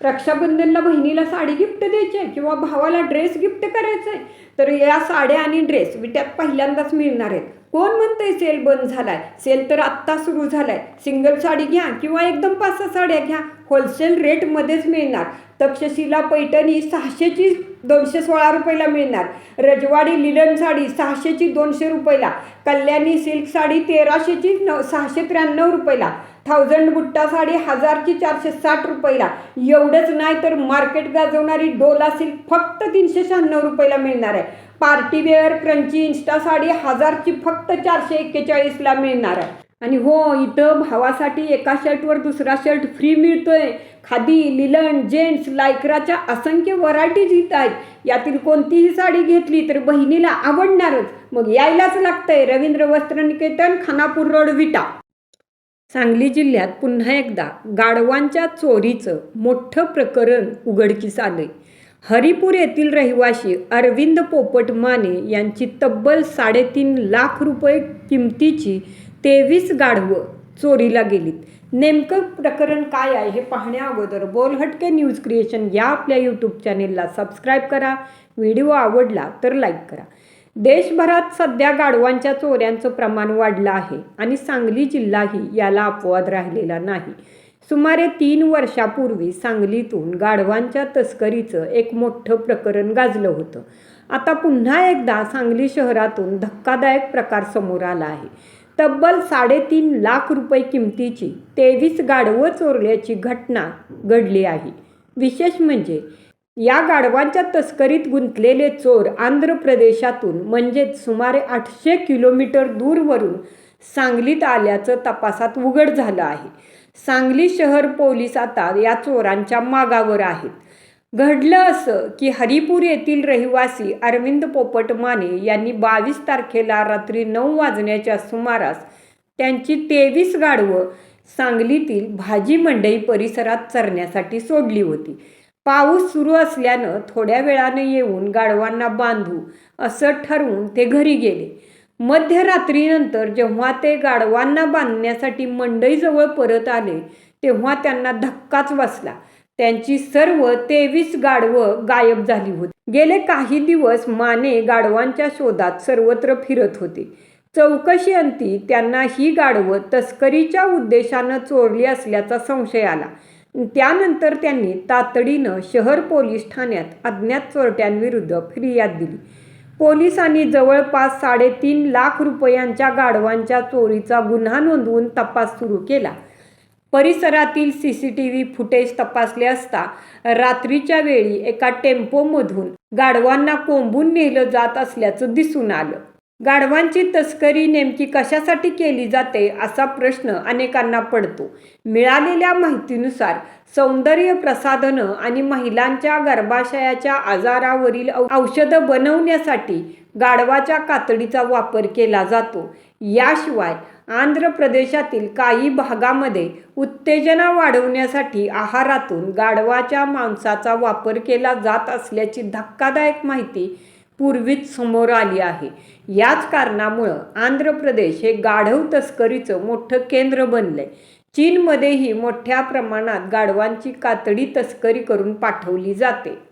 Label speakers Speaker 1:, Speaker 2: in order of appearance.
Speaker 1: रक्षाबंधनला बहिणीला साडी गिफ्ट द्यायची आहे किंवा भावाला ड्रेस गिफ्ट करायचा आहे तर या साड्या आणि ड्रेस विट्यात पहिल्यांदाच मिळणार आहेत. कोण म्हणतंय सेल बंद झालाय? सेल तर आत्ता सुरू झालाय. सिंगल साडी घ्या किंवा एकदम पाच सहा साड्या घ्या. होलसेल रेटमध्येच मिळणार. तक्षशिला पैठणी सहाशेची दोनशे सोळा रुपयाला मिळणार. रजवाडी लिलन साडी सहाशेची दोनशे रुपयाला. कल्याणी सिल्क साडी तेराशेची न सहाशे त्र्याण्णव रुपयाला. थाउजंड बुट्टा साडी हजारची चारशे साठ रुपयाला. एवढंच नाही तर मार्केट गाजवणारी डोला सिल्क फक्त तीनशे शहाण्णव रुपयाला मिळणार आहे. Party wear crunchy insta saree हजारची फक्त चारशे एक्केचाळीसला मिळणार आहे. आणि हो इथं भावासाठी एका शर्टवर दुसरा शर्ट फ्री मिळतोय. खादी लिलन जेंट्स लायक्राच्या असंख्य व्हरायटीज इथं आहेत. यातील कोणतीही साडी घेतली तर बहिणीला आवडणारच. मग यायलाच लागतंय. रवींद्र वस्त्र निकेतन खानापूर रोड विटा. सांगली जिल्ह्यात पुन्हा एकदा गाढवांच्या चोरीचं मोठं प्रकरण उघडकीस आलंय. हरिपूर येथील रहिवासी अरविंद पोपट माने यांची तब्बल साडेतीन लाख रुपये किमतीची तेवीस गाढवं चोरीला गेलीत. नेमकं प्रकरण काय आहे हे पाहण्या अगोदर बोलहटके न्यूज क्रिएशन या आपल्या यूट्यूब चॅनेलला सबस्क्राईब करा. व्हिडिओ आवडला तर लाईक करा. देशभरात सध्या गाढवांच्या चोऱ्यांचं प्रमाण वाढलं आहे आणि सांगली जिल्हाही याला अपवाद राहिलेला नाही. सुमारे तीन वर्षापूर्वी सांगलीतून गाढवांच्या तस्करीचं एक मोठं प्रकरण गाजलं होतं. आता पुन्हा एकदा सांगली शहरातून धक्कादायक प्रकार समोर आला आहे. तब्बल साडेतीन लाख रुपये किमतीची तेवीस गाढवं चोरल्याची घटना घडली आहे. विशेष म्हणजे या गाढवांच्या तस्करीत गुंतलेले चोर आंध्र प्रदेशातून म्हणजेच सुमारे आठशे किलोमीटर दूरवरून सांगलीत आल्याचं तपासात उघड झालं आहे. सांगली शहर पोलीस आता या चोरांच्या मागावर आहेत. घडलं असं की हरिपूर येथील रहिवासी अरविंद पोपट माने यांनी बावीस तारखेला रात्री नऊ वाजण्याच्या सुमारास त्यांची तेवीस गाढवं सांगलीतील भाजी मंडई परिसरात चरण्यासाठी सोडली होती. पाऊस सुरू असल्यानं थोड्या वेळानं येऊन गाढवांना बांधू असं ठरवून ते घरी गेले. मध्यरात्रीनंतर जेव्हा ते गाढवांना बांधण्यासाठी मंडईजवळ परत आले तेव्हा त्यांना धक्काच बसला. त्यांची सर्व तेवीस गाढवं गायब झाली होती. गेले काही दिवस माने गाढवांच्या शोधात सर्वत्र फिरत होते. चौकशी अंती त्यांना ही गाढवं तस्करीच्या उद्देशानं चोरली असल्याचा संशय आला. त्यानंतर त्यांनी तातडीनं शहर पोलीस ठाण्यात अज्ञात चोरट्यांविरुद्ध फिर्याद दिली. पोलिसांनी जवळपास साडेतीन लाख रुपयांच्या गाढवांच्या चोरीचा गुन्हा नोंदवून तपास सुरू केला. परिसरातील C C T V footage तपासले असता रात्रीच्या वेळी एका टेम्पोमधून गाढवांना कोंबून नेलं जात असल्याचं दिसून आलं. गाढवांची तस्करी नेमकी कशासाठी केली जाते असा प्रश्न अनेकांना पडतो. मिळालेल्या माहितीनुसार सौंदर्य प्रसाधनं आणि महिलांच्या गर्भाशयाच्या आजारावरील औषधं बनवण्यासाठी गाढवाच्या कातडीचा वापर केला जातो. याशिवाय आंध्र प्रदेशातील काही भागामध्ये उत्तेजना वाढवण्यासाठी आहारातून गाढवाच्या मांसाचा वापर केला जात असल्याची धक्कादायक माहिती पूर्वीच समोर आली आहे. याच कारणामुळं आंध्र प्रदेश हे गाढव तस्करीचं मोठं केंद्र बनलंय. चीनमध्येही मोठ्या प्रमाणात गाढवांची कातडी तस्करी करून पाठवली जाते.